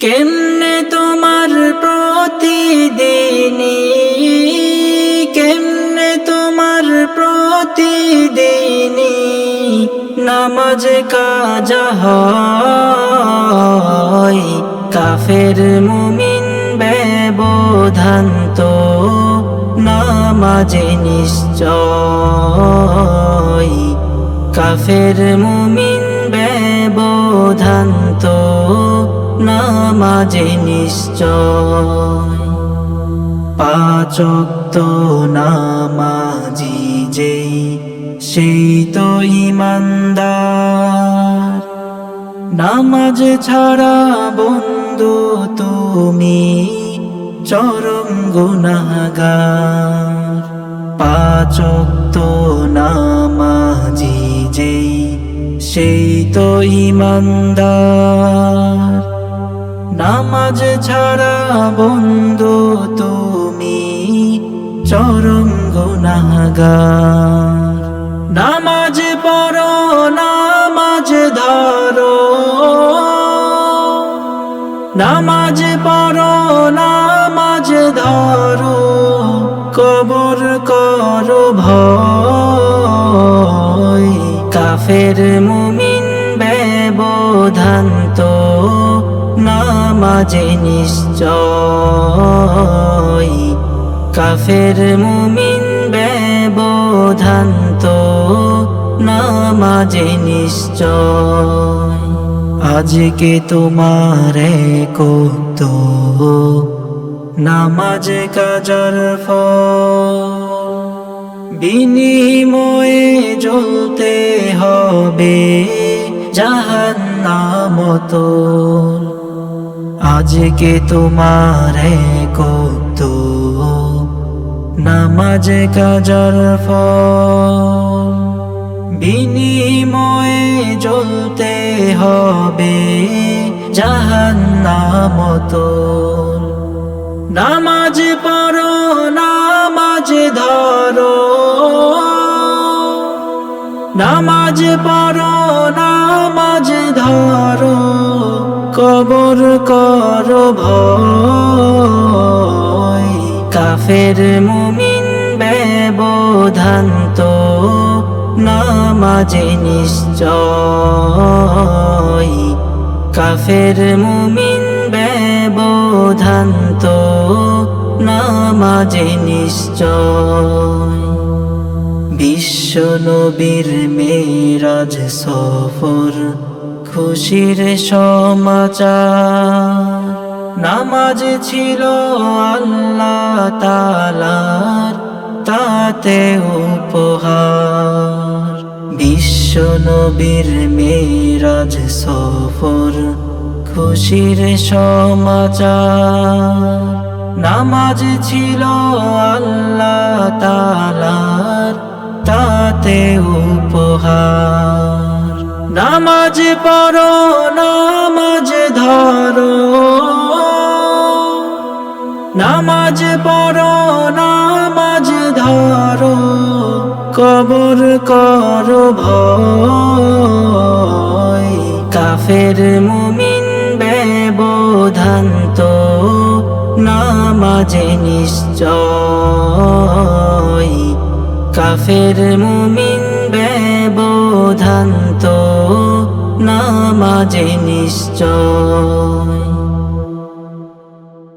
কেমনে তোমার প্রতিদিনী কেমনে তোমার প্রতিদিনী নামাজ কাজা হয়। কাফের মুমিন ব্যবধান তো নামাজে নিশ্চয়। কাফের মুমিন নামাজে নিশ্চয়। পাচক তো নামাজি যেই, সেই তো ইমানদার। নামাজ ছাড়া বন্ধু তুমি চরম গুনাগার। পাচক তো নামাজি যেই, সেই তো ইমানদার। নামাজ ছাড়া বন্ধু তুমি চরম গুনাগার নামাজ পড়ো, নামাজ ধরো। নামাজ পড়ো, নামাজ ধরো। কবর করো ভয়। কাফের মুমিন ব্যবধান তো। নামাজে নিশ্চয় কাফের মুমিন ব্যবধান তো নামাজে নিশ্চয়। আজকে তোমার কত নামাজ কাজার বিনিময়ে জ্বলতে হবে জাহান্নামত আজকে তোমার কত নামাজ কাজার ফল। বিনিময়ে জ্বলতে হবে জাহান্নামত নামাজ পড়ো নামাজ ধরো। নামাজ পড়ো, নামাজ ধরো, কবর করো ভয়। কাফের মুমিন ব্যবধান তো নামাজে নিশ্চয়। কাফের মুমিন ব্যবধান তো নামাজে নিশ্চয়। বিশ্ব নবীর মেরাজ সফর, খুশির সমাচার। নামাজ ছিল আল্লাহ তালার তাতে উপহার। বিশ্ব নবীর মেরাজ সফর, খুশির সমাচার। নামাজ ছিল আল্লাহ তালার তাতে উপহার। নামাজ পড়ো, নামাজ ধরো। নামাজ পড়ো, নামাজ ধরো। কবর কর ভয়। কাফের মুমিন ব্যবধান তো নামাজে নিশ্চয়। কাফের মুমিন ব্যবধান তো নামাজে নিশ্চয়।